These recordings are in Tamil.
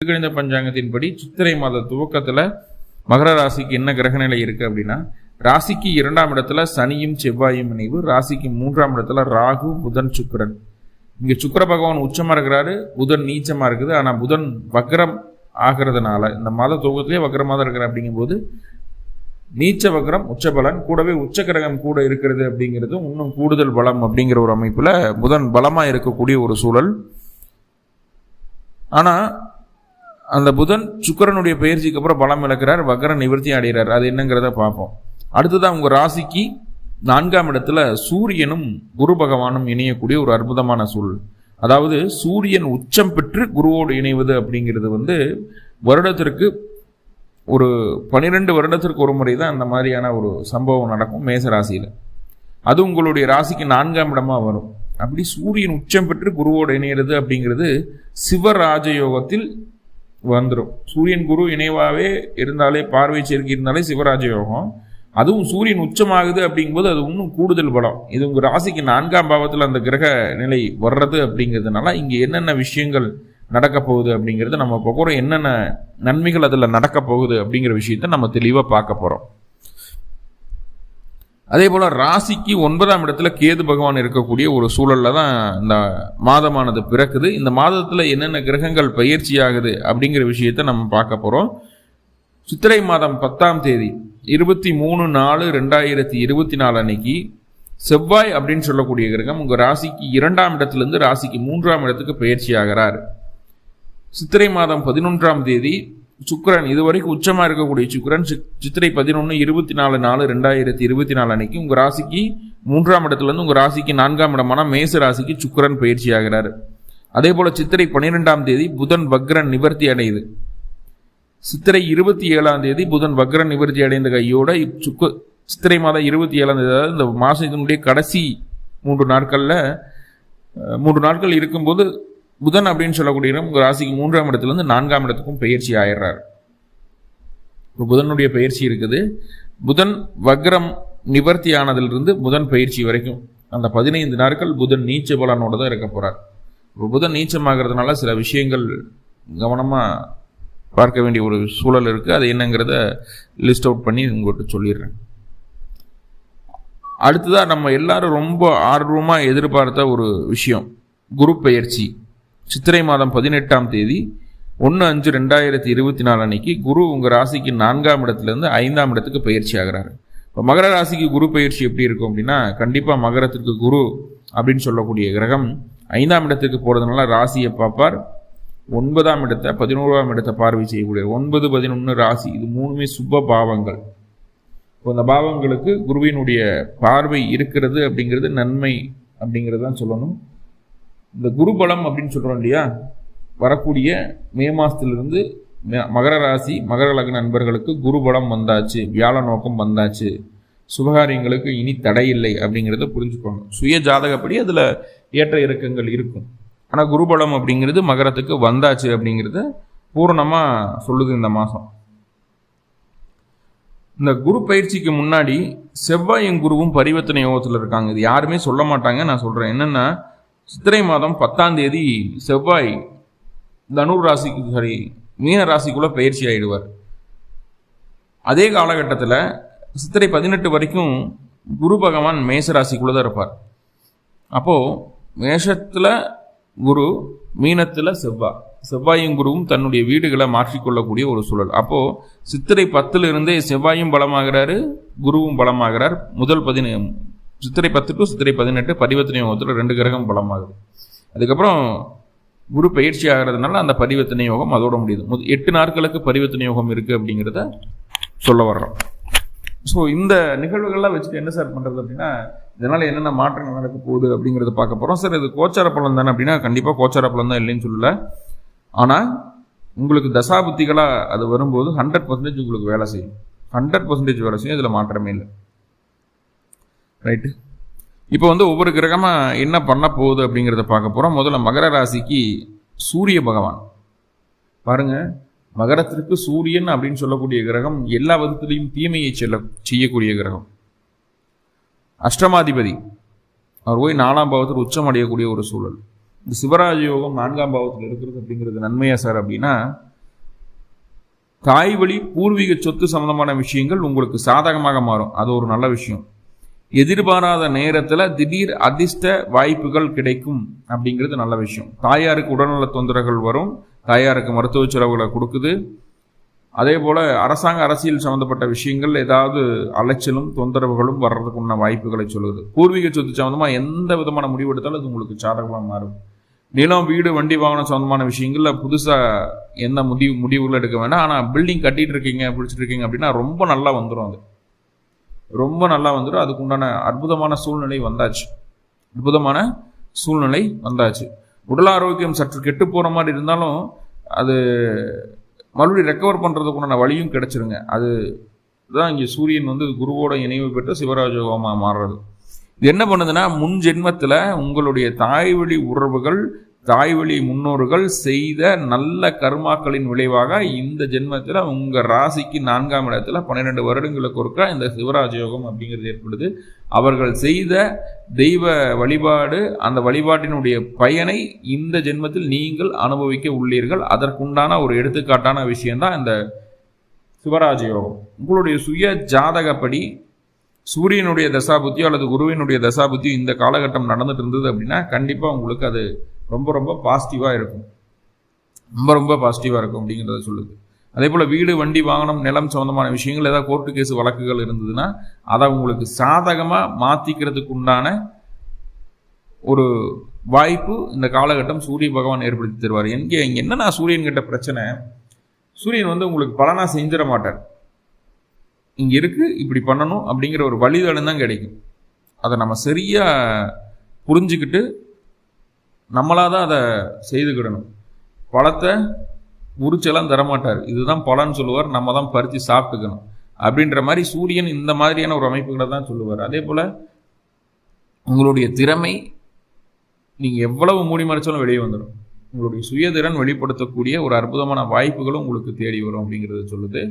திருக்கணித பஞ்சாங்கத்தின்படி சித்திரை மாத துவக்கத்தில் மகர ராசிக்கு என்ன கிரகநிலை இருக்கு அப்படின்னா ராசிக்கு இரண்டாம் இடத்துல சனியும் செவ்வாயும் இணைவு ராசிக்கு மூன்றாம் இடத்துல ராகு புதன் சுக்கரன். இங்கே சுக்கர பகவான் உச்சமாக இருக்கிறாரு புதன் நீச்சமாக இருக்குது. ஆனால் புதன் வக்ரம் ஆகிறதுனால இந்த மாத துவக்கத்திலே வக்ரமாக தான் இருக்கிற அப்படிங்கும்போது நீச்ச வக்ரம் உச்ச பலன் கூடவே உச்ச கிரகம் கூட இருக்கிறது அப்படிங்கிறது இன்னும் கூடுதல் பலம் அப்படிங்கிற ஒரு அமைப்பில் புதன் பலமாக இருக்கக்கூடிய ஒரு சூழல். ஆனால் அந்த புதன் சுக்கரனுடைய பயிற்சிக்கு அப்புறம் பலம் இழக்கிறார் வக்ர நிவர்த்தி அடைகிறார். அது என்னங்கிறத பார்ப்போம். அடுத்ததான் உங்கள் ராசிக்கு நான்காம் இடத்துல சூரியனும் குரு பகவானும் இணையக்கூடிய ஒரு அற்புதமான சூழல். அதாவது சூரியன் உச்சம் பெற்று குருவோடு இணைவது அப்படிங்கிறது வந்து வருடத்திற்கு ஒரு பனிரெண்டு வருடத்திற்கு ஒரு முறை தான் அந்த மாதிரியான ஒரு சம்பவம் நடக்கும் மேச ராசியில். அது உங்களுடைய ராசிக்கு நான்காம் இடமாக வரும். அப்படி சூரியன் உச்சம் பெற்று குருவோடு இணையிறது அப்படிங்கிறது சிவராஜயோகத்தில் வந்துடும் சூரியன் குரு இணைவாகவே இருந்தாலே பார்வை சேர்க்கை இருந்தாலே சிவராஜ யோகம். அதுவும் சூரியன் உச்சமாகுது அப்படிங்கும்போது அது இன்னும் கூடுதல் பலம். இது உங்கள் ராசிக்கு நான்காம் பாவத்தில் அந்த கிரக நிலை வர்றது அப்படிங்கிறதுனால இங்கே என்னென்ன விஷயங்கள் நடக்க போகுது அப்படிங்கிறது நம்ம போகிறோம் என்னென்ன நன்மைகள் அதில் நடக்க போகுது அப்படிங்கிற விஷயத்த நம்ம தெளிவாக பார்க்க போகிறோம் அதே போல் ராசிக்கு ஒன்பதாம் இடத்துல கேது பகவான் இருக்கக்கூடிய ஒரு சூழலில் தான் இந்த மாதமானது பிறக்குது. இந்த மாதத்தில் என்னென்ன கிரகங்கள் பயிற்சி ஆகுது அப்படிங்கிற விஷயத்த நம்ம பார்க்க போகிறோம் சித்திரை மாதம் பத்தாம் தேதி இருபத்தி மூணு நாலு ரெண்டாயிரத்தி இருபத்தி நாலு அன்னைக்கு செவ்வாய் அப்படின்னு சொல்லக்கூடிய கிரகம் உங்கள் ராசிக்கு இரண்டாம் இடத்துலேருந்து ராசிக்கு மூன்றாம் இடத்துக்கு பயிற்சி ஆகிறார் சித்திரை மாதம் பதினொன்றாம் தேதி சுக்கிரன் இதுவரைக்கும் உச்சமா இருக்கக்கூடிய சுக்கரன் சித்திரை பதினொன்று இருபத்தி நாலு நாலு ரெண்டாயிரத்தி இருபத்தி நாலு அன்னைக்கு உங்க ராசிக்கு மூன்றாம் இடத்துலேருந்து உங்கள் உங்க ராசிக்கு நான்காம் இடமான மேச ராசிக்கு சுக்கிரன் பயிற்சி ஆகிறார். அதே போல சித்திரை பன்னிரெண்டாம் தேதி புதன் வக்ரன் நிவர்த்தி அடையுது. சித்திரை இருபத்தி ஏழாம் தேதி புதன் வக்ரன் நிவர்த்தி அடைந்த கையோட சுக்க சித்திரை மாதம் இருபத்தி ஏழாம் தேதி அதாவது இந்த மாதத்தினுடைய கடைசி மூன்று நாட்களில் மூன்று நாட்கள் இருக்கும்போது புதன் அப்படின்னு சொல்லக்கூடிய இடம் ராசிக்கு மூன்றாம் இடத்துலேருந்து நான்காம் இடத்துக்கும் பயிற்சி ஆயிடுறாரு. இப்போ புதனுடைய பயிற்சி இருக்குது. புதன் வக்ரம் நிவர்த்தி ஆனதிலிருந்து புதன் பயிற்சி வரைக்கும் அந்த பதினைந்து நாட்கள் புதன் நீச்ச பலனோட தான் இருக்க போகிறார் இப்போ புதன் நீச்சமாகிறதுனால சில விஷயங்கள் கவனமாக பார்க்க வேண்டிய ஒரு சூழல் இருக்குது அது என்னங்கிறத லிஸ்ட் அவுட் பண்ணி உங்கள்கிட்ட சொல்லிடுறேன். அடுத்ததாக நம்ம எல்லாரும் ரொம்ப ஆர்வமாக எதிர்பார்த்த ஒரு விஷயம் குரு பயிற்சி. சித்திரை மாதம் பதினெட்டாம் தேதி ஒன்று அஞ்சு ரெண்டாயிரத்தி இருபத்தி நாலு அன்னைக்கு குரு உங்கள் ராசிக்கு நான்காம் இடத்துலேருந்து ஐந்தாம் இடத்துக்கு பயிற்சி ஆகிறாரு. இப்போ மகர ராசிக்கு குரு பயிற்சி எப்படி இருக்கும் அப்படின்னா கண்டிப்பாக மகரத்துக்கு குரு அப்படின்னு சொல்லக்கூடிய கிரகம் ஐந்தாம் இடத்துக்கு போகிறதுனால ராசியை பார்ப்பார். ஒன்பதாம் இடத்தை பதினோராம் இடத்தை பார்வை செய்யக்கூடிய ஒன்பது பதினொன்று ராசி இது மூணுமே சுப பாவங்கள். இப்போ அந்த பாவங்களுக்கு குருவினுடைய பார்வை இருக்கிறது அப்படிங்கிறது நன்மை அப்படிங்கிறது தான் சொல்லணும். இந்த குருபலம் அப்படின்னு சொல்கிறோம் இல்லையா? வரக்கூடிய மே மாசத்திலிருந்து மகர ராசி மகர லக்ன நண்பர்களுக்கு குருபலம் வந்தாச்சு வியாழ நோக்கம் வந்தாச்சு. சுபகாரியங்களுக்கு இனி தடை இல்லை அப்படிங்கிறத புரிஞ்சுக்கணும் சுய ஜாதகப்படி அதில் ஏற்ற இறக்கங்கள் இருக்கும். ஆனால் குருபலம் அப்படிங்கிறது மகரத்துக்கு வந்தாச்சு அப்படிங்கிறத பூரணமாக சொல்லுது இந்த மாதம் இந்த குரு பயிற்சிக்கு முன்னாடி செவ்வாயும் குருவும் பரிவர்த்தனை யோகத்தில் இருக்காங்க. இது யாருமே சொல்ல மாட்டாங்க. நான் சொல்கிறேன் என்னன்னா சித்திரை மாதம் பத்தாம் தேதி செவ்வாய் தனுர் ராசிக்கு சாரி மீன ராசிக்குள்ள பயிற்சி ஆயிடுவார். அதே காலகட்டத்தில் சித்திரை பதினெட்டு வரைக்கும் குரு பகவான் மேச ராசிக்குள்ளே தான் இருப்பார். அப்போ மேஷத்தில் குரு மீனத்தில் செவ்வாய் செவ்வாயும் குருவும் தன்னுடைய வீடுகளை மாற்றிக்கொள்ளக்கூடிய ஒரு சூழல். அப்போது சித்திரை பத்தில் இருந்தே செவ்வாயும் பலமாகிறாரு குருவும் பலமாகிறார். முதல் பதினே சித்திரை பத்து டு சித்திரை பதினெட்டு பரிவர்த்தனை யோகத்தில் ரெண்டு கிரகம் பலமாகுது. அதுக்கப்புறம் குரு பயிற்சி ஆகிறதுனால அந்த பரிவர்த்தனை யோகம் அதோட முடியுது. முத- எட்டு நாட்களுக்கு பரிவர்த்தனை யோகம் இருக்குது அப்படிங்கிறத சொல்ல வர்றோம். ஸோ இந்த நிகழ்வுகள்லாம் வச்சுட்டு என்ன சார் பண்ணுறது அப்படின்னா இதனால் என்னென்ன மாற்றங்கள் நடக்க போகுது அப்படிங்கிறத பார்க்க போகிறோம் சார் இது கோச்சார பலன் தானே அப்படின்னா கண்டிப்பாக கோச்சார பலன் தான் இல்லைன்னு சொல்லல. ஆனால் உங்களுக்கு தசாபுத்திகளாக அது வரும்போது ஹண்ட்ரட் பர்சன்டேஜ் உங்களுக்கு வேலை செய்யும். ஹண்ட்ரட் பர்சன்டேஜ் வேலை செய்யும் இதில் மாற்றமே இல்லை. ரைட்டு இப்போ வந்து ஒவ்வொரு கிரகமாக என்ன பண்ண போகுது அப்படிங்கிறத பார்க்க போகிறோம் முதல்ல மகர ராசிக்கு சூரிய பகவான். பாருங்க மகரத்திற்கு சூரியன் அப்படின்னு சொல்லக்கூடிய கிரகம் எல்லா விதத்திலையும் தீமையை செல்ல செய்யக்கூடிய கிரகம். அஷ்டமாதிபதி. அவர் போய் நாலாம் பாவத்தில் உச்சம் அடையக்கூடிய ஒரு சூழல். இந்த சிவராஜ யோகம் நான்காம் பாவத்தில் இருக்கிறது அப்படிங்கிறது நன்மையா சார் அப்படின்னா தாய் வழி பூர்வீக சொத்து சம்பந்தமான விஷயங்கள் உங்களுக்கு சாதகமாக மாறும். அது ஒரு நல்ல விஷயம். எதிர்பாராத நேரத்தில் திடீர் அதிர்ஷ்ட வாய்ப்புகள் கிடைக்கும் அப்படிங்கிறது நல்ல விஷயம். தாயாருக்கு உடல்நல தொந்தரவுகள் வரும். தாயாருக்கு மருத்துவ செலவுகளை கொடுக்குது. அதே போல் அரசாங்க அரசியல் சம்மந்தப்பட்ட விஷயங்கள் ஏதாவது அலைச்சலும் தொந்தரவுகளும் வர்றதுக்கு உண்டான வாய்ப்புகளை சொல்லுது. பூர்வீக சொத்து சம்மந்தமாக எந்த விதமான முடிவு எடுத்தாலும் அது உங்களுக்கு சாதகமாக மாறும். நிலம் வீடு வண்டி வாகனம் சம்மந்தமான விஷயங்களில் புதுசாக எந்த முடிவு முடிவுகள் எடுக்க வேண்டாம் ஆனால் பில்டிங் கட்டிகிட்டு இருக்கீங்க பிடிச்சிட்டு இருக்கீங்க அப்படின்னா ரொம்ப நல்லா வந்துடும் அது. ரொம்ப நல்லா வந்துடும் அதுக்கு உண்டான அற்புதமான சூழ்நிலை வந்தாச்சு. அற்புதமான சூழ்நிலை வந்தாச்சு. உடல் ஆரோக்கியம் சற்று கெட்டு போகிற மாதிரி இருந்தாலும் அது மறுபடியும் ரெக்கவர் பண்ணுறதுக்கு உண்டான வழியும் கிடச்சிருங்க. அது தான் இங்கே சூரியன் வந்து குருவோட இணைவு பெற்ற சிவராஜோகமாக மாறுறது. இது என்ன பண்ணுதுன்னா முன் ஜென்மத்தில் உங்களுடைய தாய் வழி உறவுகள் தாய்வழி முன்னோர்கள் செய்த நல்ல கர்மாக்களின் விளைவாக இந்த ஜென்மத்தில் உங்கள் ராசிக்கு நான்காம் இடத்துல பன்னிரெண்டு வருடங்களுக்கு ஒருக்க இந்த சிவராஜ யோகம் அப்படிங்கிறது ஏற்படுது. அவர்கள் செய்த தெய்வ வழிபாடு அந்த வழிபாட்டினுடைய பயனை இந்த ஜென்மத்தில் நீங்கள் அனுபவிக்க உள்ளீர்கள். அதற்குண்டான ஒரு எடுத்துக்காட்டான விஷயந்தான் இந்த சிவராஜ யோகம் உங்களுடைய சுய ஜாதகப்படி சூரியனுடைய தசாபுத்தியோ அல்லது குருவினுடைய தசாபுத்தியோ இந்த காலகட்டம் நடந்துட்டு இருந்தது அப்படின்னா கண்டிப்பாக உங்களுக்கு அது ரொம்ப ரொம்ப பாசிட்டிவாக இருக்கும். ரொம்ப ரொம்ப பாசிட்டிவாக இருக்கும் அப்படிங்கிறத சொல்லுது. அதே போல் வீடு வண்டி வாகனம் நிலம் சம்மந்தமான விஷயங்கள் ஏதாவது கோர்ட்டு கேஸ் வழக்குகள் இருந்ததுன்னா அதை உங்களுக்கு சாதகமாக மாற்றிக்கிறதுக்கு உண்டான ஒரு வாய்ப்பு இந்த காலகட்டம் சூரிய பகவான் ஏற்படுத்தி தருவார். எங்கே இங்கே என்னன்னா சூரியன் கிட்ட பிரச்சனை? சூரியன் வந்து உங்களுக்கு பலனாக செஞ்சிட மாட்டார். இங்கே இருக்குது இப்படி பண்ணணும் அப்படிங்கிற ஒரு வழிதடம் தான் கிடைக்கும். அதை நம்ம சரியாக புரிஞ்சுக்கிட்டு நம்மளாக தான் அதை செய்துக்கிடணும். பழத்தை உரிச்செல்லாம் தரமாட்டார். இதுதான் பழம்னு சொல்லுவார் நம்ம தான் பறித்து சாப்பிட்டுக்கணும். அப்படின்ற மாதிரி சூரியன் இந்த மாதிரியான ஒரு அமைப்புகளை தான் சொல்லுவார். அதே போல் உங்களுடைய திறமை நீங்கள் எவ்வளவு மூடி மறைச்சாலும் வெளியே வந்துடும். உங்களுடைய சுயதிறன் வெளிப்படுத்தக்கூடிய ஒரு அற்புதமான வாய்ப்புகளும் உங்களுக்கு தேடி வரும் அப்படிங்கிறத சொல்லுது.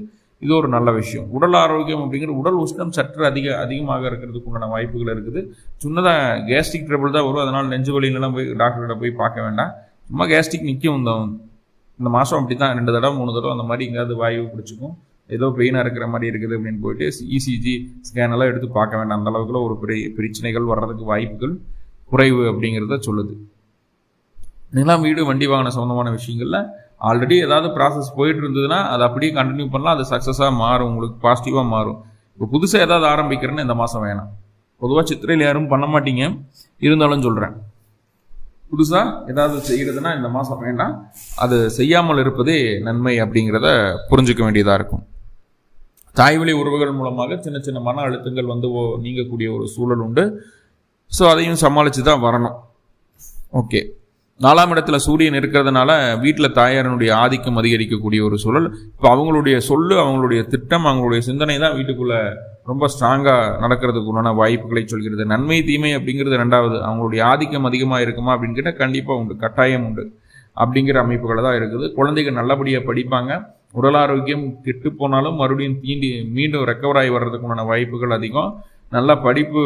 இது ஒரு நல்ல விஷயம். உடல் ஆரோக்கியம் அப்படிங்கிற உடல் உஷ்ணம் சற்று அதிக அதிகமாக இருக்கிறதுக்கு உண்டான வாய்ப்புகள் இருக்குது. சின்னதாக கேஸ்ட்ரிக் ட்ரபிள் தான் வரும். அதனால் நெஞ்சு வலியிலலாம் போய் டாக்டர்கிட்ட போய் பார்க்க வேண்டாம். சும்மா கேஸ்ட்ரிக் நிற்கும் இந்த இந்த மாதம் அப்படி தான் ரெண்டு தடவை மூணு தடவை அந்த மாதிரி எங்கேயாவது வாயு பிடிச்சிக்கும். ஏதோ பெயினாக இருக்கிற மாதிரி இருக்குது அப்படின்னு போயிட்டு இசிஜி ஸ்கேன் எல்லாம் எடுத்து பார்க்க வேண்டாம். அந்த அளவுக்குள்ள ஒரு பெரிய பிரச்சனைகள் வர்றதுக்கு வாய்ப்புகள் குறைவு அப்படிங்கிறத சொல்லுது. இதெல்லாம் வீடு வண்டி வாகன சம்மந்தமான விஷயங்களில் ஆல்ரெடி ஏதாவது ப்ராசஸ் போயிட்டு இருந்ததுன்னா அதை அப்படியே கண்டினியூ பண்ணலாம். அது சக்ஸஸாக மாறும். உங்களுக்கு பாசிட்டிவாக மாறும். இப்போ புதுசாக ஏதாவது ஆரம்பிக்கிறேன்னு இந்த மாதம் வேணாம். பொதுவாக சித்திரையில் யாரும் பண்ண மாட்டீங்க. இருந்தாலும் சொல்கிறேன் புதுசாக ஏதாவது செய்கிறதுனா இந்த மாதம் வேண்டாம். அது செய்யாமல் இருப்பதே நன்மை அப்படிங்கிறத புரிஞ்சுக்க வேண்டியதாக இருக்கும். தாய்வழி உறவுகள் மூலமாக சின்ன சின்ன மன அழுத்தங்கள் வந்து ஓ- நீங்கக்கூடிய ஒரு சூழல் உண்டு. ஸோ அதையும் சமாளித்து தான் வரணும். ஓகே நாலாம் இடத்துல சூரியன் இருக்கிறதுனால வீட்டில் தாயாரனுடைய ஆதிக்கம் அதிகரிக்கக்கூடிய ஒரு சூழல். இப்போ அவங்களுடைய சொல்லு அவங்களுடைய திட்டம் அவங்களுடைய சிந்தனை தான் வீட்டுக்குள்ளே ரொம்ப ஸ்ட்ராங்காக நடக்கிறதுக்கு உண்டான வாய்ப்புகளை சொல்கிறது. நன்மை தீமை அப்படிங்கிறது ரெண்டாவது. அவங்களுடைய ஆதிக்கம் அதிகமாக இருக்குமா அப்படின்னு கேட்டால் கண்டிப்பாக உண்டு. கட்டாயம் உண்டு. அப்படிங்கிற அமைப்புகளை தான் இருக்குது. குழந்தைகள் நல்லபடியாக படிப்பாங்க. உடல் ஆரோக்கியம் கெட்டு போனாலும் மறுபடியும் தீண்டி மீண்டும் ரெக்கவர் ஆகி வர்றதுக்குண்டான வாய்ப்புகள் அதிகம். நல்ல படிப்பு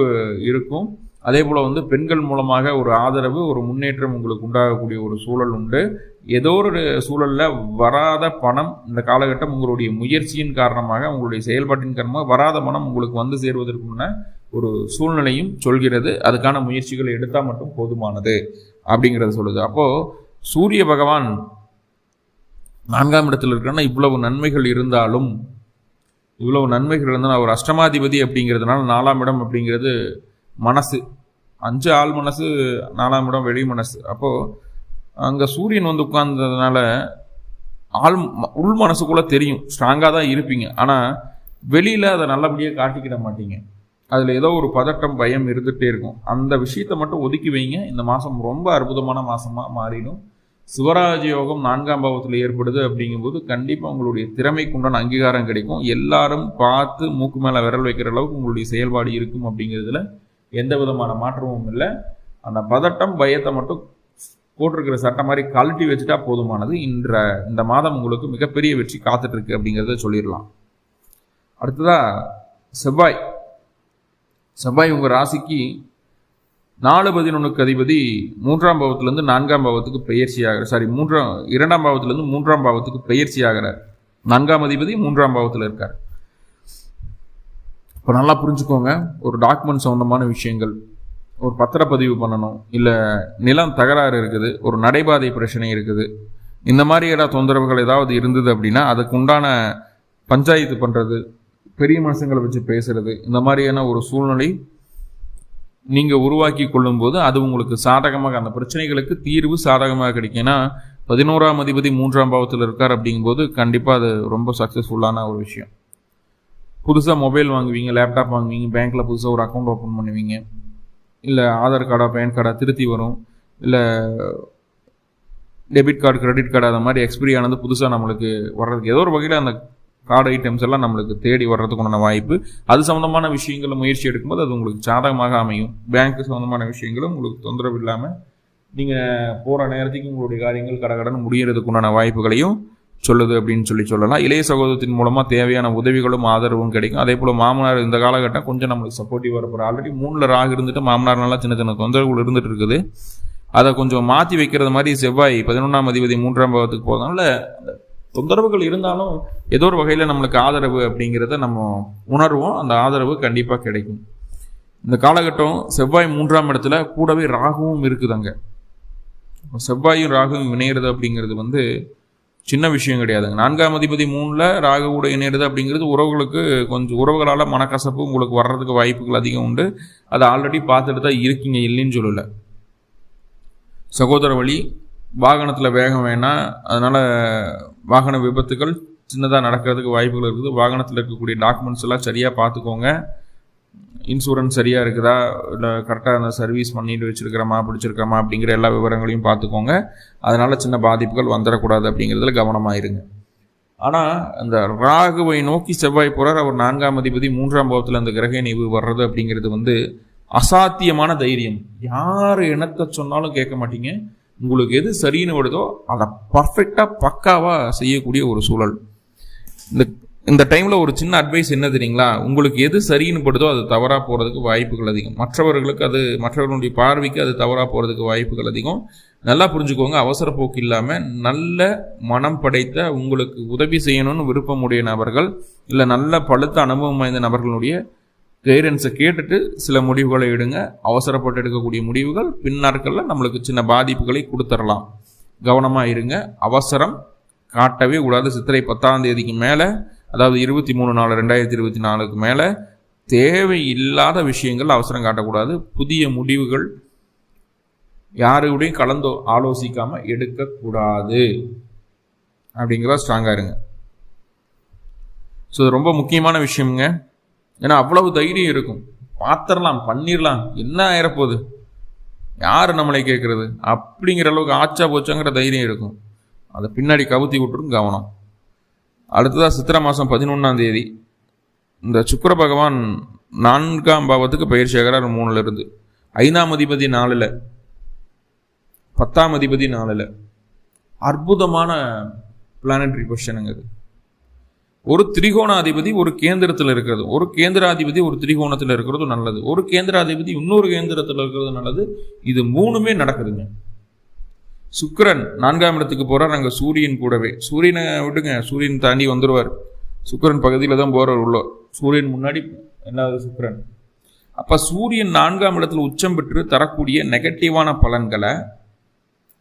இருக்கும். அதே போல் வந்து பெண்கள் மூலமாக ஒரு ஆதரவு ஒரு முன்னேற்றம் உங்களுக்கு உண்டாகக்கூடிய ஒரு சூழல் உண்டு. ஏதோ ஒரு சூழலில் வராத பணம் இந்த காலகட்டம் உங்களுடைய முயற்சியின் காரணமாக உங்களுடைய செயல்பாட்டின் காரணமாக வராத பணம் உங்களுக்கு வந்து சேர்வதற்குள்ள ஒரு சூழ்நிலையும் சொல்கிறது. அதுக்கான முயற்சிகள் எடுத்தால் மட்டும் போதுமானது அப்படிங்கிறத சொல்லுது. அப்போது சூரிய பகவான் நான்காம் இடத்தில் இருக்கிறன்னா இவ்வளவு நன்மைகள் இருந்தாலும் இவ்வளவு நன்மைகள் இருந்தாலும் அவர் அஷ்டமாதிபதி அப்படிங்கிறதுனால நாலாம் இடம் அப்படிங்கிறது மனசு. அஞ்சு ஆள் மனசு நாலாம் இடம் வெளி மனசு. அப்போது அங்கே சூரியன் வந்து உட்கார்ந்ததுனால ஆள் ம- உள் மனசுக்குள்ளே தெரியும். ஸ்ட்ராங்காக தான் இருப்பீங்க. ஆனால் வெளியில் அதை நல்லபடியாக காட்டிக்கிட மாட்டீங்க. அதில் ஏதோ ஒரு பதட்டம் பயம் இருந்துகிட்டே இருக்கும். அந்த விஷயத்தை மட்டும் ஒதுக்கி வைங்க. இந்த மாதம் ரொம்ப அற்புதமான மாதமாக மாறிடும். சிவராஜ யோகம் நான்காம் பாவத்தில் ஏற்படுது அப்படிங்கும்போது கண்டிப்பாக உங்களுடைய திறமைக்கு உண்டான அங்கீகாரம் கிடைக்கும். எல்லாரும் பார்த்து மூக்கு மேலே விரல் வைக்கிற அளவுக்கு உங்களுடைய செயல்பாடு இருக்கும் அப்படிங்கிறதுல எந்த விதமான மாற்றமும் இல்லை. அந்த பதட்டம் பயத்தை மட்டும் போட்டிருக்கிற சட்டம் மாதிரி கழட்டி வச்சுட்டா போதுமானது. இன்ற இந்த மாதம் உங்களுக்கு மிகப்பெரிய வெற்றி காத்துட்ருக்கு அப்படிங்கிறத சொல்லிடலாம். அடுத்ததாக செவ்வாய். செவ்வாய் உங்கள் ராசிக்கு நாலு பதினொன்றுக்கு அதிபதி மூன்றாம் பாவத்திலேருந்து நான்காம் பாவத்துக்கு பயிற்சி ஆகிறார் சாரி மூன்றாம் இரண்டாம் பாவத்திலேருந்து மூன்றாம் பாவத்துக்கு பயிற்சி ஆகிறார் நான்காம் அதிபதி மூன்றாம் பாவத்தில் இருக்கார். இப்போ நல்லா புரிஞ்சுக்கோங்க ஒரு டாக்குமெண்ட் சம்மந்தமான விஷயங்கள் ஒரு பத்திரப்பதிவு பண்ணணும் இல்லை நிலம் தகராறு இருக்குது ஒரு நடைபாதை பிரச்சனை இருக்குது இந்த மாதிரி ஏதாவது தொந்தரவுகள் ஏதாவது இருந்தது அப்படின்னா அதுக்கு உண்டான பஞ்சாயத்து பண்ணுறது பெரிய மனுஷங்களை வச்சு பேசுறது இந்த மாதிரியான ஒரு சூழ்நிலை நீங்கள் உருவாக்கி கொள்ளும்போது அது உங்களுக்கு சாதகமாக அந்த பிரச்சனைகளுக்கு தீர்வு சாதகமாக கிடைக்கும். ஏன்னா பதினோராம் அதிபதி மூன்றாம் பாவத்தில் இருக்கார் அப்படிங்கும்போது கண்டிப்பாக அது ரொம்ப சக்ஸஸ்ஃபுல்லான ஒரு விஷயம். புதுசாக மொபைல் வாங்குவீங்க லேப்டாப் வாங்குவீங்க பேங்க்கில் புதுசாக ஒரு அக்கௌண்ட் ஓப்பன் பண்ணுவீங்க. இல்லை ஆதார் கார்டா பேன் கார்டா திருத்தி வரும். இல்லை டெபிட் கார்டு கிரெடிட் கார்டு அந்த மாதிரி எக்ஸ்பிரி ஆனது புதுசாக நம்மளுக்கு வர்றதுக்கு ஏதோ ஒரு வகையில் அந்த கார்டு ஐட்டம்ஸ் எல்லாம் நம்மளுக்கு தேடி வர்றதுக்குண்டான வாய்ப்பு. அது சம்மந்தமான விஷயங்களை முயற்சி எடுக்கும்போது அது உங்களுக்கு சாதகமாக அமையும். பேங்க் சம்மந்தமான விஷயங்களும் உங்களுக்கு தொந்தரவு இல்லாமல் நீங்கள் போகிற நேரத்துக்கு உங்களுடைய காரியங்கள் கடகடன் முடிகிறதுக்குண்டான வாய்ப்புகளையும் சொல்லுது அப்படின்னு சொல்லி சொல்லலாம். இளைய சகோதரத்தின் மூலமாக தேவையான உதவிகளும் ஆதரவும் கிடைக்கும். அதே போல் மாமனார் இந்த காலகட்டம் கொஞ்சம் நம்மளுக்கு சப்போர்ட்டிவ் வரப்போகிற ஆல்ரெடி மூணில் ராகு இருந்துட்டு மாமனார்னால சின்ன சின்ன தொந்தரவுகள் இருந்துட்டு இருக்குது. அதை கொஞ்சம் மாற்றி வைக்கிறது மாதிரி செவ்வாய் பதினொன்றாம் அதிபதி மூன்றாம் பாவத்துக்கு போகிறதுனால அந்த தொந்தரவுகள் இருந்தாலும் ஏதோ ஒரு வகையில் நம்மளுக்கு ஆதரவு அப்படிங்கிறத நம்ம உணர்வோம். அந்த ஆதரவு கண்டிப்பாக கிடைக்கும். இந்த காலகட்டம் செவ்வாய் மூன்றாம் இடத்துல கூடவே ராகுவும் இருக்குது அங்கே செவ்வாயும் ராகுவும் இணையிறது அப்படிங்கிறது வந்து சின்ன விஷயம் கிடையாதுங்க. நான்காம் அதிபதி மூணில் ராகு கூட இணையிறது அப்படிங்கிறது உறவுகளுக்கு கொஞ்சம் உறவுகளால் மனக்கசப்பு உங்களுக்கு வர்றதுக்கு வாய்ப்புகள் அதிகம் உண்டு. அதை ஆல்ரெடி பார்த்துட்டு தான் இருக்கீங்க இல்லைன்னு சொல்லலை. சகோதர வழி வாகனத்தில் வேகம் வேணாம். அதனால் வாகன விபத்துகள் சின்னதாக நடக்கிறதுக்கு வாய்ப்புகள் இருக்குது. வாகனத்தில் இருக்கக்கூடிய டாக்குமெண்ட்ஸ் எல்லாம் சரியாக பார்த்துக்கோங்க. இன்சூரன்ஸ் சரியாக இருக்குதா? இல்லை கரெக்டாக அந்த சர்வீஸ் பண்ணிட்டு வச்சுருக்கிறோமா பிடிச்சிருக்கிறோமா அப்படிங்கிற எல்லா விவரங்களையும் பார்த்துக்கோங்க. அதனால் சின்ன பாதிப்புகள் வந்துடக்கூடாது அப்படிங்கிறதுல கவனமாக இருங்க. ஆனால் அந்த ராகுவை நோக்கி செவ்வாய் போகிறார் அவர் நான்காம் அதிபதி மூன்றாம் பாவத்தில் அந்த கிரக நிவு வர்றது அப்படிங்கிறது வந்து அசாத்தியமான தைரியம். யார் இனத்தை சொன்னாலும் கேட்க மாட்டீங்க. உங்களுக்கு எது சரின்னு வருதோ அதை பர்ஃபெக்டாக பக்காவாக செய்யக்கூடிய ஒரு சூழல். இந்த இந்த டைமில் ஒரு சின்ன அட்வைஸ் என்ன தெரியுங்களா? உங்களுக்கு எது சரின்னு படுதோ அது தவறாக போகிறதுக்கு வாய்ப்புகள் அதிகம். மற்றவர்களுக்கு அது மற்றவர்களுடைய பார்வைக்கு அது தவறாக போகிறதுக்கு வாய்ப்புகள் அதிகம். நல்லா புரிஞ்சுக்கோங்க அவசர போக்கு இல்லாமல் நல்ல மனம் படைத்த உங்களுக்கு உதவி செய்யணும்னு விருப்பமுடைய நபர்கள் இல்லை நல்ல பழுத்த அனுபவம் வாய்ந்த நபர்களுடைய கைடன்ஸை கேட்டுட்டு சில முடிவுகளை எடுங்க. அவசரப்பட்டு எடுக்கக்கூடிய முடிவுகள் பின்னாட்களில் நம்மளுக்கு சின்ன பாதிப்புகளை கொடுத்துடலாம் கவனமாக இருங்க. அவசரம் காட்டவே கூடாது. சித்திரை பத்தாம் தேதிக்கு மேலே அதாவது இருபத்தி மூணு நாலு ரெண்டாயிரத்தி இருபத்தி நாலுக்கு மேலே தேவையில்லாத விஷயங்கள் அவசரம் காட்டக்கூடாது. புதிய முடிவுகள் யாருடையும் கலந்து ஆலோசிக்காமல் எடுக்கக்கூடாது. அப்படிங்கிறத ஸ்ட்ராங்காக இருங்க. ஸோ இது ரொம்ப முக்கியமான விஷயம்ங்க. ஏன்னா அவ்வளவு தைரியம் இருக்கும். பார்த்துடலாம் பண்ணிடலாம் என்ன ஆயிரப்போகுது? யார் நம்மளை கேட்குறது? அப்படிங்கிற அளவுக்கு ஆச்சா போச்சாங்கிற தைரியம் இருக்கும். அதை பின்னாடி கவுத்தி விட்டுரும் கவனம். அடுத்ததாக சித்திரை மாதம் பதினொன்றாம் தேதி. இந்த சுக்கர பகவான் நான்காம் பாவத்துக்கு பயிற்சி ஆகிறார் மூணுல இருந்து. ஐந்தாம் அதிபதி நாளில் பத்தாம் அதிபதி நாளில் அற்புதமான பிளானட்ரி பொசிஷனுங்க அது ஒரு திரிகோணாதிபதி ஒரு கேந்திரத்தில் இருக்கிறது. ஒரு கேந்திராதிபதி ஒரு திரிகோணத்தில் இருக்கிறது நல்லது. ஒரு கேந்திராதிபதி இன்னொரு கேந்திரத்தில் இருக்கிறது நல்லது. இது மூணுமே நடக்குதுங்க. சுக்கிரன் நான்காம் இடத்துக்கு போகிறார் அங்கே சூரியன் கூடவே. சூரியனை விட்டுங்க சூரியன் தாண்டி வந்துடுவார் சுக்கிரன் பகுதியில் தான் போகிறார் உள்ள. சூரியன் முன்னாடி ரெண்டாவது சுக்கிரன் அப்போ சூரியன் நான்காம் இடத்துல உச்சம் பெற்று தரக்கூடிய நெகட்டிவான பலன்களை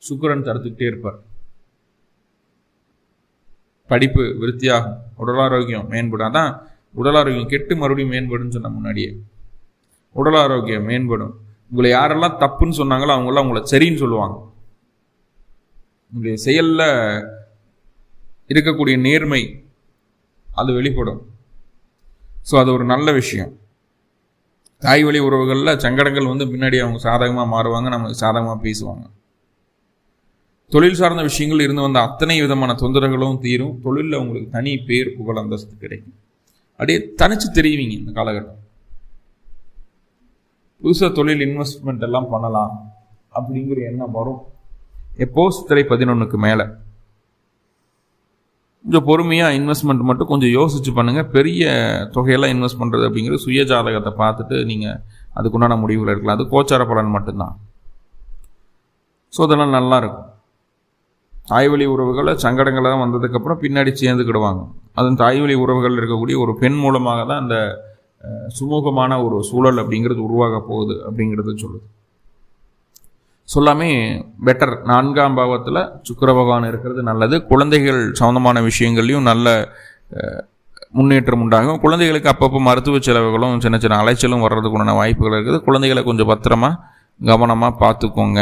சுக்கிரன் தடுத்துக்கிட்டே இருப்பார். படிப்பு விருத்தியாகும். உடல் ஆரோக்கியம் மேம்படும். அதான் உடல் ஆரோக்கியம் கெட்டு மறுபடியும் மேம்படும்னு சொன்ன முன்னாடியே. உடல் ஆரோக்கியம் மேம்படும். உங்களை யாரெல்லாம் தப்புன்னு சொன்னாங்களோ அவங்களாம் உங்களை சரின்னு சொல்லுவாங்க. உங்களுடைய செயலில் இருக்கக்கூடிய நேர்மை அது வெளிப்படும். ஸோ அது ஒரு நல்ல விஷயம். தாய் வழி உறவுகளில் சங்கடங்கள் வந்து பின்னாடி அவங்க சாதகமாக மாறுவாங்க நம்ம சாதகமாக பேசுவாங்க. தொழில் சார்ந்த விஷயங்கள் இருந்து வந்த அத்தனை விதமான தொந்தரவுகளும் தீரும். தொழிலில் உங்களுக்கு தனி பேர் புகழ் அந்தஸ்து கிடைக்கும். அப்படியே தனிச்சு தெரியுவீங்க இந்த காலகட்டம். புதுசாக தொழில் இன்வெஸ்ட்மெண்ட் எல்லாம் பண்ணலாம் அப்படிங்கிற எண்ணம் வரும். எப்போ சித்திரை பதினொன்றுக்கு மேலே. கொஞ்சம் பொறுமையாக இன்வெஸ்ட்மெண்ட் மட்டும் கொஞ்சம் யோசிச்சு பண்ணுங்கள் பெரிய தொகையெல்லாம் இன்வெஸ்ட் பண்ணுறது அப்படிங்கிறது சுய ஜாதகத்தை பார்த்துட்டு நீங்கள் அதுக்குண்டான முடிவுகள் இருக்கலாம் அது கோச்சார பலன் மட்டும்தான். ஸோ அதெல்லாம் நல்லா இருக்கும். தாய்வழி உறவுகளை சங்கடங்கள்லாம் வந்ததுக்கப்புறம் பின்னாடி சேர்ந்துக்கிடுவாங்க. அதுவும் தாய்வழி உறவுகள் இருக்கக்கூடிய ஒரு பெண் மூலமாக தான் அந்த சுமூகமான ஒரு சூழல் அப்படிங்கிறது உருவாக போகுது அப்படிங்கிறது சொல்லுது. சொல்லாமே பெட்டர் நான்காம் பாவத்தில் சுக்கர பகவான் இருக்கிறது நல்லது. குழந்தைகள் சம்மந்தமான விஷயங்கள்லையும் நல்ல முன்னேற்றம் உண்டாகும். குழந்தைகளுக்கு அப்பப்போ மருத்துவ செலவுகளும் சின்ன சின்ன அலைச்சலும் வர்றதுக்குண்டான வாய்ப்புகள் இருக்குது. குழந்தைகளை கொஞ்சம் பத்திரமா கவனமாக பார்த்துக்கோங்க.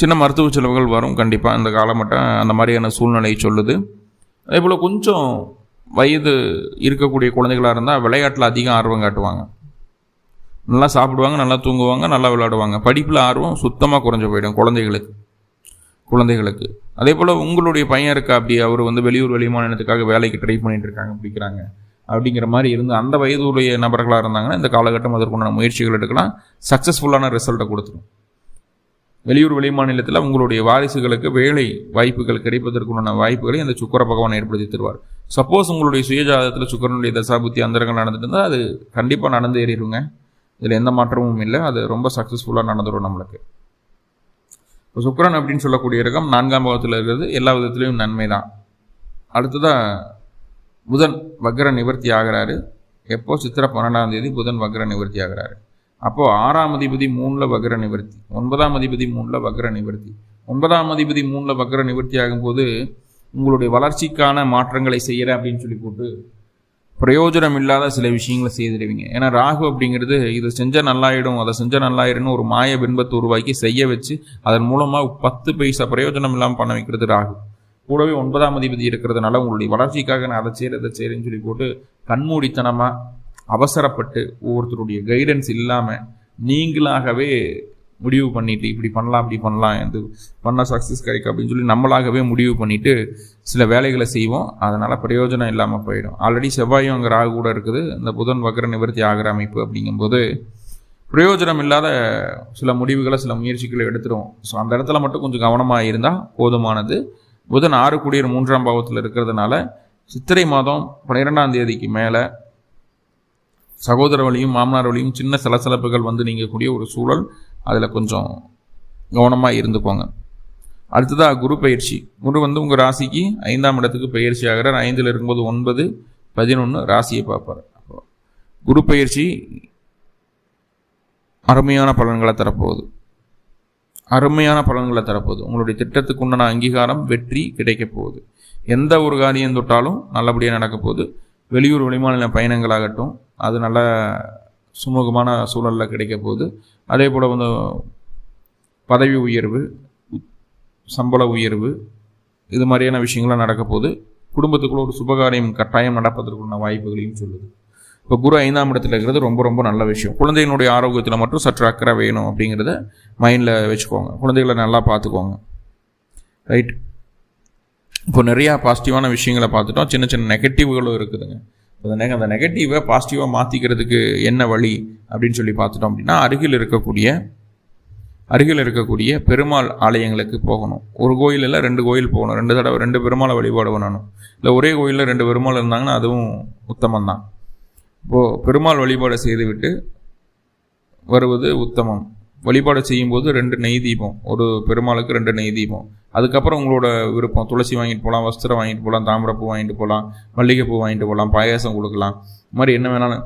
சின்ன மருத்துவ செலவுகள் வரும் கண்டிப்பாக இந்த காலமட்டம் அந்த மாதிரியான சூழ்நிலை சொல்லுது. அதே போல் கொஞ்சம் வயது இருக்கக்கூடிய குழந்தைகளாக இருந்தால் விளையாட்டில் அதிகம் ஆர்வம் காட்டுவாங்க. நல்லா சாப்பிடுவாங்க நல்லா தூங்குவாங்க நல்லா விளையாடுவாங்க. படிப்பில் ஆர்வம் சுத்தமாக குறைஞ்சு போயிடும் குழந்தைகளுக்கு. குழந்தைகளுக்கு. அதே போல் உங்களுடைய பையன் இருக்கா அப்படி அவர் வந்து வெளியூர் வெளிமாநிலத்துக்காக வேலைக்கு ட்ரை பண்ணிகிட்டு இருக்காங்க பிடிக்கிறாங்க அப்படிங்கிற மாதிரி இருந்து அந்த வயதுடைய நபர்களாக இருந்தாங்கன்னா இந்த காலகட்டம் அதற்குண்டான முயற்சிகள் எடுக்கலாம். சக்ஸஸ்ஃபுல்லான ரிசல்ட்டை கொடுத்துரும். வெளியூர் வெளி மாநிலத்தில் உங்களுடைய வாரிசுகளுக்கு வேலை வாய்ப்புகள் கிடைப்பதற்குண்டான வாய்ப்புகளை அந்த சுக்கர பகவான் ஏற்படுத்தி தருவார். சப்போஸ் உங்களுடைய சுயஜாதத்தில் சுக்கரனுடைய தசாபுத்தி அந்தரங்கள் நடந்துட்டு இருந்தால் அது கண்டிப்பாக நடந்து ஏறிடுங்க இதில் எந்த மாற்றமும் இல்லை. அது ரொம்ப சக்ஸஸ்ஃபுல்லாக நடந்துடும் நம்மளுக்கு. இப்போ சுக்கரன் அப்படின்னு சொல்லக்கூடிய ரகம் நான்காம் பாவத்தில் இருக்கிறது. எல்லா விதத்துலேயும் நன்மை தான் அடுத்ததாக புதன் வக்ர நிவர்த்தி ஆகிறாரு. எப்போ? சித்திரை பன்னெண்டாம் தேதி புதன் வக்ர நிவர்த்தி ஆகிறாரு. அப்போது ஆறாம் அதிபதி மூணில் வக்ர நிவர்த்தி ஒன்பதாம் அதிபதி மூணில் வக்ர நிவர்த்தி. ஒன்பதாம் அதிபதி மூணில் வக்ர நிவர்த்தி ஆகும்போது உங்களுடைய வளர்ச்சிக்கான மாற்றங்களை செய்கிறேன் அப்படின்னு சொல்லி போட்டு பிரயோஜனம் இல்லாத சில விஷயங்களை செய்திருவீங்க ஏன்னா ராகு அப்படிங்கிறது இதை செஞ்சால் நல்லாயிடும் அதை செஞ்சால் நல்லாயிடும்னு ஒரு மாய பின்பத்தை உருவாக்கி செய்ய வச்சு அதன் மூலமாக பத்து பைசா பிரயோஜனம் இல்லாமல் பண்ண வைக்கிறது ராகு. கூடவே ஒன்பதாம் அதிபதி இருக்கிறதுனால உங்களுடைய வளர்ச்சிக்காக நான் அதை செய்கிறேன் இதை செய்கிறேன்னு சொல்லி போட்டு கண்மூடித்தனமாக அவசரப்பட்டு ஒவ்வொருத்தருடைய கைடன்ஸ் இல்லாமல் நீங்களாகவே முடிவு பண்ணிட்டு இப்படி பண்ணலாம் இப்படி பண்ணலாம் இது பண்ணால் சக்ஸஸ் கிடைக்கும் அப்படின்னு சொல்லி நம்மளாகவே முடிவு பண்ணிட்டு சில வேலைகளை செய்வோம். அதனால் பிரயோஜனம் இல்லாமல் போயிடும். ஆல்ரெடி செவ்வாயும் அங்கே ராகு கூட இருக்குது. இந்த புதன் வக்ர நிவர்த்தி ஆகிற அமைப்பு அப்படிங்கும்போது பிரயோஜனம் இல்லாத சில முடிவுகளை சில முயற்சிகளை எடுத்துருவோம் ஸோ அந்த இடத்துல மட்டும் கொஞ்சம் கவனமாக இருந்தால் போதுமானது. புதன் ஆறு குடியர் மூன்றாம் பாவத்தில் இருக்கிறதுனால சித்திரை மாதம் பன்னிரெண்டாம் தேதிக்கு மேலே சகோதர வழியும் மாமனார் வழியும் சின்ன சலசலப்புகள் வந்து நீங்கக்கூடிய ஒரு சூழல் அதில் கொஞ்சம் கவனமாக இருந்துக்கோங்க. அடுத்ததாக குரு பயிற்சி. குரு வந்து உங்கள் ராசிக்கு ஐந்தாம் இடத்துக்கு பயிற்சி ஆகிறார். ஐந்தில் இருக்கும்போது ஒன்பது பதினொன்று ராசியை பார்ப்பார். அப்போ குரு பயிற்சி அருமையான பலன்களை தரப்போகுது. அருமையான பலன்களை தரப்போகுது. உங்களுடைய திட்டத்துக்கு உண்டான அங்கீகாரம் வெற்றி கிடைக்கப் போகுது. எந்த ஒரு காரியம் தொட்டாலும் நல்லபடியாக நடக்க போகுது. வெளியூர் வெளிமாநில பயணங்களாகட்டும் அது நல்ல சுமூகமான சூழலில் கிடைக்க போகுது. அதே போல் வந்து பதவி உயர்வு சம்பள உயர்வு இது மாதிரியான விஷயங்கள்லாம் நடக்க போகுது. குடும்பத்துக்குள்ள ஒரு சுபகாரியம் கட்டாயம் நடப்பதற்குள்ள வாய்ப்புகளையும் சொல்லுது. இப்போ குரு ஐந்தாம் இடத்துல இருக்கிறது ரொம்ப ரொம்ப நல்ல விஷயம். குழந்தையினுடைய ஆரோக்கியத்தில் மட்டும் சற்று அக்கறை வேணும் அப்படிங்கிறத மைண்டில் வச்சுக்கோங்க. குழந்தைகளை நல்லா பார்த்துக்கோங்க. ரைட் இப்போ நிறையா பாசிட்டிவான விஷயங்களை பார்த்துட்டோம். சின்ன சின்ன நெகட்டிவ்களும் இருக்குதுங்க. அந்த அந்த நெகட்டிவை பாசிட்டிவாக மாற்றிக்கிறதுக்கு என்ன வழி அப்படின்னு சொல்லி பார்த்துட்டோம் அப்படின்னா அருகில் இருக்கக்கூடிய அருகில் இருக்கக்கூடிய பெருமாள் ஆலயங்களுக்கு போகணும். ஒரு கோயில் இல்லை ரெண்டு கோயில் போகணும். ரெண்டு தடவை ரெண்டு பெருமாளை வழிபாடு பண்ணணும் இல்லை ஒரே கோயிலில் ரெண்டு பெருமாள் இருந்தாங்கன்னா அதுவும் உத்தமம் தான் இப்போது பெருமாள் வழிபாடு செய்துவிட்டு வருவது உத்தமம். வழிபாடு செய்யும்போது ரெண்டு நெய் தீபம். ஒரு பெருமாளுக்கு ரெண்டு நெய் தீபம். அதுக்கப்புறம் உங்களோட விருப்பம் துளசி வாங்கிட்டு போகலாம் வஸ்திரம் வாங்கிட்டு போகலாம் தாமிரப்பூ வாங்கிட்டு போகலாம் மல்லிகைப்பூ வாங்கிட்டு போகலாம் பாயாசம் கொடுக்கலாம். இது மாதிரி என்ன வேணாலும்